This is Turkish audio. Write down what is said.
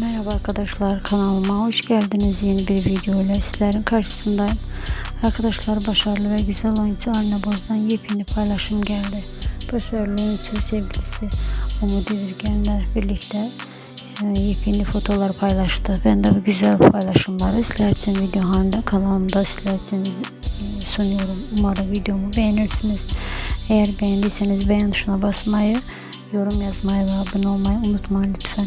Merhaba arkadaşlar kanalıma hoş geldiniz. Yeni bir video ile sizlerin karşısındayım. Arkadaşlar başarılı ve güzel oyuncu Arne Boz'dan yepyeni paylaşım geldi. Başarılı oyuncu sevgilisi Umut Evirgen'le birlikte e, yepyeni fotolar paylaştı. Ben de bu güzel paylaşımları sizler için video halinde kanalımda sizler için e, sunuyorum. Umarım videomu beğenirsiniz. Eğer beğendiyseniz beğen tuşuna basmayı, yorum yazmayı ve abone olmayı unutmayın lütfen.